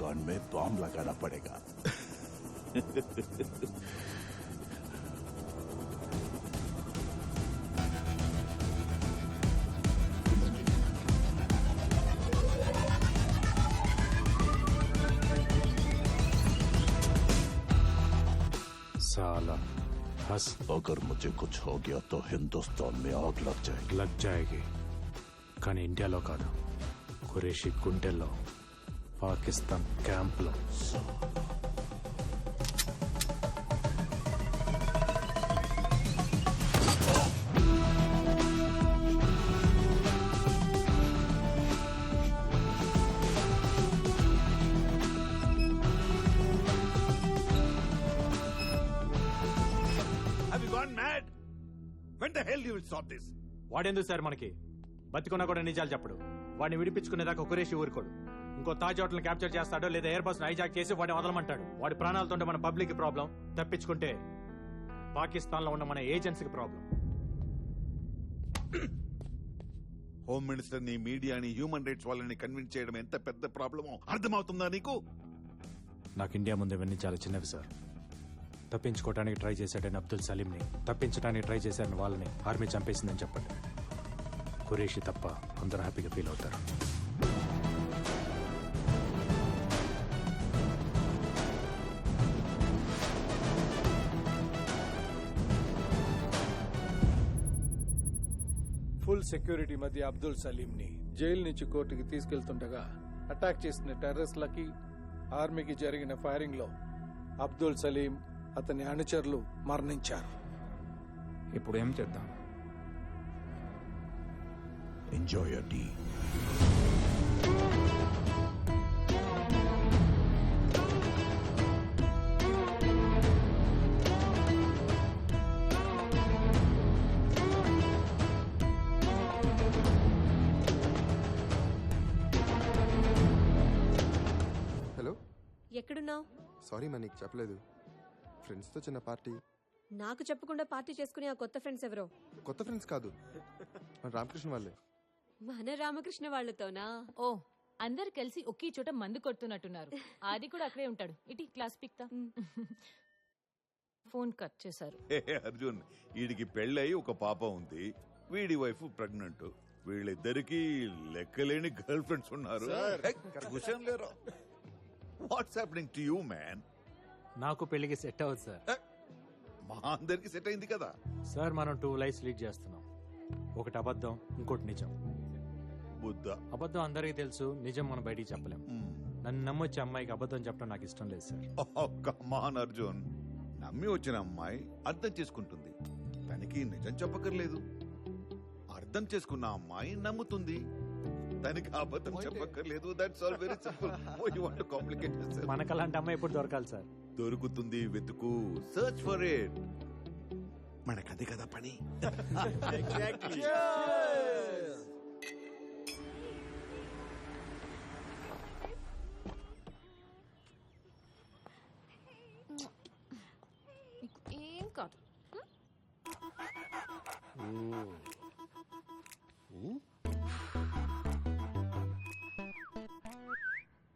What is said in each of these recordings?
कान में बॉम्ब लगाना पड़ेगा साला हंस अगर मुझे कुछ हो गया तो हिंदुस्तान में आग लग जाएगी లగ్ జాయేగి కానీ ఇండియాలో కాదు కురేషి గుండెల్లో పాకిస్తాన్ క్యాంప్లో Have you gone mad? When the hell you will stop this? వాడెందుకు సార్ మనకి బతికున్నా కూడా నిజాలు చెప్పడు వాడిని విడిపించుకునేదాకా కురేషి ఊరుకోడు ఇంకో తాజ్ హోటల్ క్యాప్చర్ చేస్తాడో లేదా ఎయిర్ బస్ హైజాక్ చేసి వాడిని వదలమంటాడు. వాడి ప్రాణాలతో మన పబ్లిక్ ప్రాబ్లం తప్పించుకుంటే పాకిస్తాన్లో ఉన్న మన ఏజెన్సీకి ప్రాబ్లం హోమ్ మినిస్టర్ని మీడియాని హ్యూమన్ రైట్స్ వాళ్ళని కన్విన్స్ చేయడం ఎంత పెద్ద ప్రాబ్లమో అర్థమవుతుందా నీకు? నాకు ఇండియా ముందు ఇవన్నీ చాలా చిన్నవి సార్ తప్పించుకోవడానికి ట్రై చేశాడని అబ్దుల్ సలీంని తప్పించడానికి ట్రై చేశాడని వాళ్ళని ఆర్మీ చంపేసిందని చెప్పండి. కురేషి తప్ప అందరూ హ్యాపీగా ఫీల్ అవుతారు. ఫుల్ సెక్యూరిటీ మధ్య అబ్దుల్ సలీంని జైలు నుంచి కోర్టుకి తీసుకెళ్తుండగా అటాక్ చేసిన టెర్రరిస్ట్లకి ఆర్మీకి జరిగిన ఫైరింగ్లో అబ్దుల్ సలీం అతని అనుచరులు మరణించారు. ఇప్పుడు ఏం చేద్దాం? Enjoy your సారీ మా నీకు చెప్పలేదు. ఫ్రెండ్స్తో చిన్న పార్టీ. నాకు చెప్పకుండా పార్టీ చేసుకునే ఆ కొత్త ఫ్రెండ్స్ ఎవరో? కొత్త ఫ్రెండ్స్ కాదు. మన రామకృష్ణ వాళ్ళే. మన రామకృష్ణ వాళ్ళతోనా? ఓ అందరు కలిసి ఒకే చోట మందు కొడుతున్నట్టున్నారు. ఆది కూడా అక్కడే ఉంటాడు. ఇటీ క్లాస్ పిక్తా. ఫోన్ కట్ చేశారు. హే అర్జున్ వీడికి పెళ్ళై ఒక పాప ఉంది. వీడి వైఫ్ ప్రెగ్నెంట్. వీళ్ళిద్దరికి లెక్కలేని గర్ల్ ఫ్రెండ్స్ ఉన్నారు. క్వశ్చన్ లేరు? What's happening to you man నాకు పెళ్ళికి సెట్ అవ్వదు సార్ మా అందరికి సెట్ అయింది కదా. సార్ మనం టూ లైఫ్స్ లీడ్ చేస్తున్నాం. ఒకటి అబద్ధం ఇంకోటి నిజం. బుద్ధ. అబద్ధం అందరికీ తెలుసు నిజం మనం బయటికి చెప్పలేం. నన్ను నమ్మొచ్చే అమ్మాయికి అబద్ధం చెప్పడం నాకు ఇష్టం లేదు సార్ కమాన్ అర్జున్ నమ్మి వచ్చిన అమ్మాయి అర్థం చేసుకుంటుంది. తనకి నిజం చెప్పక్కర్లేదు. అర్థం చేసుకున్న అమ్మాయి నమ్ముతుంది. తనకి అబద్ధం చెప్పక్కర్లేదు. That's all very simple you want complicate మనకు అలాంటి అమ్మాయి ఎప్పుడు దొరకాలి సార్? దొరుకుతుంది వెతుకు. సర్చ్ ఫర్ ఇట్ మనకది కదా పని. ఏం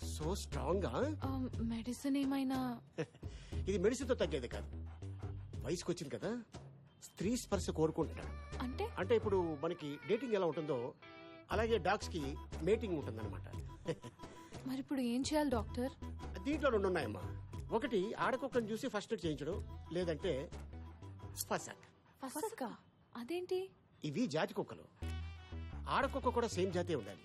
సో స్ట్రాంగ్? మెడిసిన్ ఏమైనా? ఇది మెడిసిన్తో తగ్గేది కాదు. వయసుకు వచ్చింది కదా. స్త్రీ స్పర్శ కోరుకుంటున్నాడు అంటే? అంటే ఇప్పుడు మనకి డేటింగ్ ఎలా ఉంటుందో అలాగే డాగ్స్కి మేటింగ్ ఉంటుందన్నమాట. మరి ఇప్పుడు ఏం చేయాలి డాక్టర్? దీంట్లో రెండు ఉన్నాయమ్మా. ఒకటి ఆడకుక్కని చూసి ఫస్ట్ ఎయిడ్ చేయించడం లేదంటే ఫసక్ ఫసక్క? అదేంటి? ఇవి జాతి కుక్కలు. ఆడకుక్క కూడా సేమ్ జాతే ఉండాలి.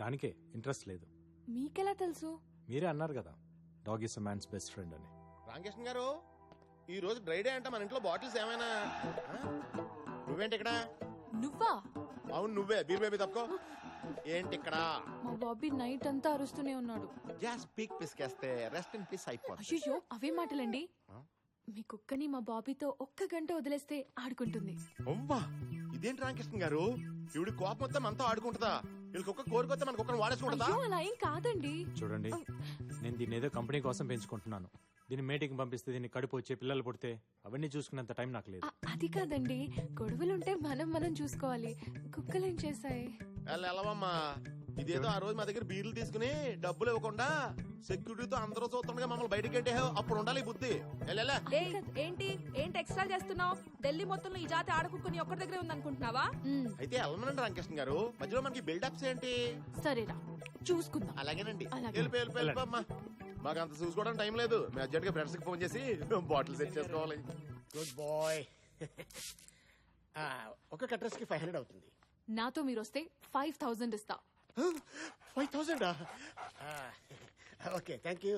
దానికే ఇంట్రెస్ట్ లేదు. మీకెలా తెలుసు? మీరే అన్నారు కదా dog is a man's best friend అని. రామకృష్ణ గారు ఈ రోజు డ్రై డే అంటే మన ఇంట్లో బాటిల్స్ ఏమైనా? ఆ? నువ్వేంటి ఇక్కడ? నువ్వా? అవును నువ్వే. బీర్ బేబీ తప్పుకో. ఏంటి ఇక్కడ? మా బాబీ నైట్ అంతా అరుస్తూనే ఉన్నాడు. గ్యాస్ పీక్ పిసికేస్తే రెస్ట్ ఇన్ పీస్ అయిపోతుంది అయ్యో అవే మాటలండి? మీ కుక్కని మా బాబీతో ఒక్క గంట వదిలేస్తే ఆడుకుంటుంది. అవ్వా! ఇదేంటి రామకృష్ణ గారు? ఇవిడి కోపం వస్తే మనతో ఆడుకుంటుందా? వీళ్ళకి ఒక్క కోరికొస్తే మనకు ఒక్కరిని వాడేసుకుంటుందా? అయ్యో అలా ఏం కాదండి. చూడండి నేను దీన్ని ఏదో కంపెనీ కోసం పెంచుకుంటున్నాను. దీన్ని మేటింగ్ పంపిస్తే దీన్ని కడుపు వచ్చే పిల్లలు పుడితే అవన్నీ చూసుకునేంత టైం నాకు లేదు. అది కాదండి. గొడవలుంటే మనం మనం చూసుకోవాలి. కుక్కలేం చేశాయి? వెళ్ళ వెళ్ళవమ్మా. ఇదేదో ఆ రోజు మా దగ్గర బీర్లు తీసుకుని డబ్బులు ఇవ్వకుండా సెక్యూరిటీతో అందరూ చూస్తుండగా మమ్మల్ని బయటికి అంటే అప్పుడు ఉండాలి ఈ బుద్ధి. వెళ్ళలే ఏంటి? ఏంటి ఎక్స్ట్రా చేస్తున్నావు? ఢిల్లీ మొత్తంలో ఈ జాతి ఆడకుక్కుని ఒక్కడి దగ్గరే ఉందనుకుంటున్నావా? ఉమ్, అయితే వెళ్ళమనండి రామకృష్ణ గారు మధ్యలో మనకి బిల్డప్స్ ఏంటి? సరేరా చూసుకుందాం. అలాగేనండి. అలాగే. మాకు అంత చూసుకోవడానికి టైం లేదు. మేము అర్జెంట్గా ఫ్రెండ్స్కి ఫోన్ చేసి బాటిల్ సెట్ చేసుకోవాలి. Good boy. ఒక్కొక్క అడ్రస్కి ఫైవ్ హండ్రెడ్ అవుతుంది. నాతో మీరు వస్తే ఫైవ్ థౌజండ్ ఇస్తా. ఫైవ్ థౌసండా ఓకే థ్యాంక్ యూ.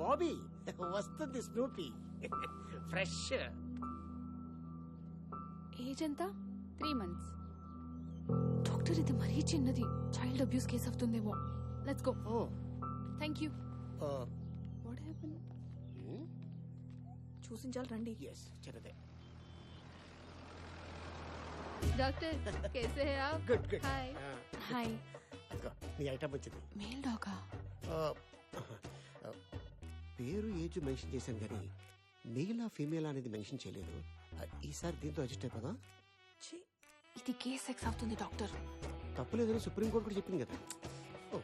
బాబీ వస్తుంది స్నూపీ. ఫ్రెష్. ఏజ్ ఎంత? Three months. డాక్టర్ ఇది మరీ చిన్నది. చైల్డ్ అబ్యూస్ కేసు అవుతుందేమో. Let's go thank you what happen చూసించాలి రండి. ఎస్ చిన్నదే డాక్టర్ కేసే హై ఆప్ గుడ్ గుడ్ హాయ్ హాయ్ అదిగో నీ ఐటమ్ వచ్చింది. మేల్ డాగా ఆ, ఆ, పేరు ఏజ్ మెన్షన్ చేశాను కానీ మెయిల్ ఫీమేల్ అనేది మెన్షన్ చేయలేదు. ఆ, ఈసారి దీంతో అడ్జస్ట్ అయిపోదా. ఇది కేస్ సెక్స్ అవుతుంది డాక్టర్. తప్పులేదని సుప్రీంకోర్టు కూడా చెప్పింది కదా. ఓ.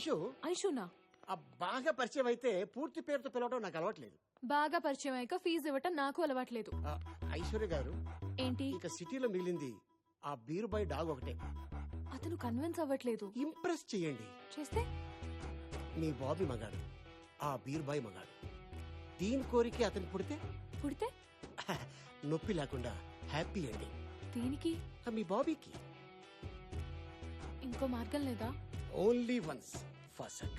ఐషు. ఐషునా? ఆ బాగా పరిచయం అయితే పూర్తి పేరుతో పిలవడం నాకు అలవాట్లేదు. బాగా పరిచయం అయ్యాక ఫీజు ఇవ్వటం నాకు అలవాట్లేదు. ఆ, ఐశ్వర్య గారు ఏంటి? ఇక సిటీలో మిగిలింది ఆ బీరుబాయ్ డాగ్ ఒకటే. అతను కన్విన్స్ అవ్వట్లేదు. ఇంప్రెస్ చేయండి. చేస్తే? మీ బాబీ మగాడు ఆ బీరుబాయ్ మగాడు. దీని కోరికే అతను పుడితే? పుడితే? నొప్పి లేకుండా హ్యాపీ అండి. దీనికి? మీ బాబీకి. ఇంకో మార్గం లేదా? Only once. ఫసక్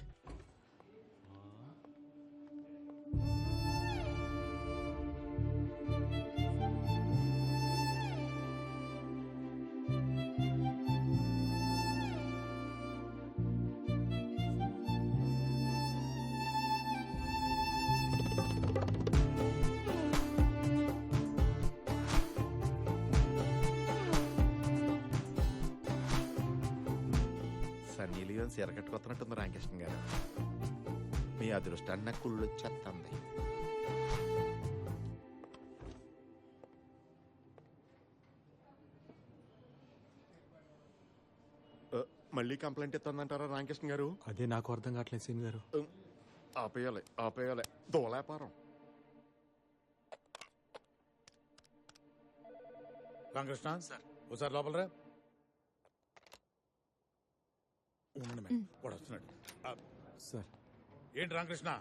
Sunny Leone Seera Ramakrishna గారు. మీ అదృష్టాన్ని నాకు కుళ్ళు వచ్చేస్తుంది మళ్ళీ కంప్లైంట్ ఇస్తుందంటారా రామకృష్ణ గారు? అదే నాకు అర్థం కావట్లేదు సీన్ గారు. ఆపేయాలి ఆపేయాలి. దోలాపారం. రామకృష్ణ సార్ ఒకసారి లోపల రా ఉండండి మేడం. వాడు వస్తున్నాడు. ఆ, సార్. ఏంటి రామకృష్ణ?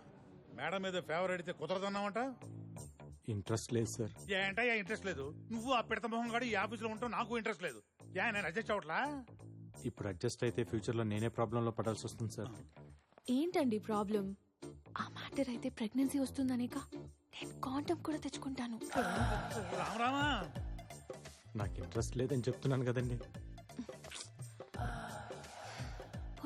మేడం మీద ఫేవర్ అడిగితే కుదరదన్నావంట? ఇంట్రెస్ట్ లేదు సార్. ఏంటయ్యా ఇంట్రెస్ట్ లేదు? నువ్వు ఆ పిడత మొహం గాడు ఈ ఆఫీసులో ఉంటావు నాకు ఇంట్రెస్ట్ లేదు. ఏ నేను అడ్జస్ట్ అవట్లా ఇప్పుడు అడ్జస్ట్ అయితే ఫ్యూచర్లో నేనే ప్రాబ్లం లో పడాల్సి వస్తుంది సార్. ఏంటండి ప్రాబ్లం ఆ మ్యాటర్ అయితే ప్రెగ్నెన్సీ వస్తుందనేక? నేను కాంటమ్ కూడా తెచ్చుకుంటాను. రామరామా? నాకు ఇంట్రెస్ట్ లేదని చెప్తున్నాను కదండి.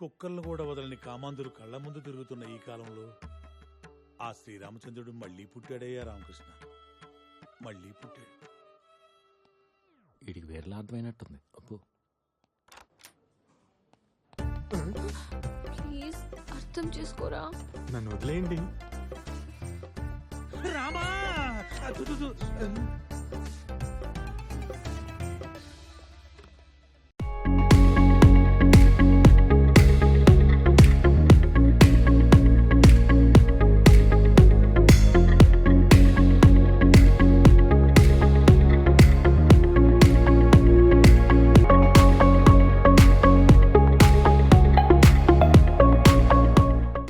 కుక్కలను కూడా వదలని కామాంధుడు కళ్ళ ముందు తిరుగుతున్న ఈ కాలంలో ఆ శ్రీరామచంద్రుడు మళ్ళీ పుట్టాడయ్యా రామకృష్ణ. మళ్ళీ పుట్టాడు. వీడికి వేరేలా అర్థమైనట్టుంది. అప్పు ప్లీజ్ అర్థం చేసుకోరా? నన్ను వదిలేయండి. రామా!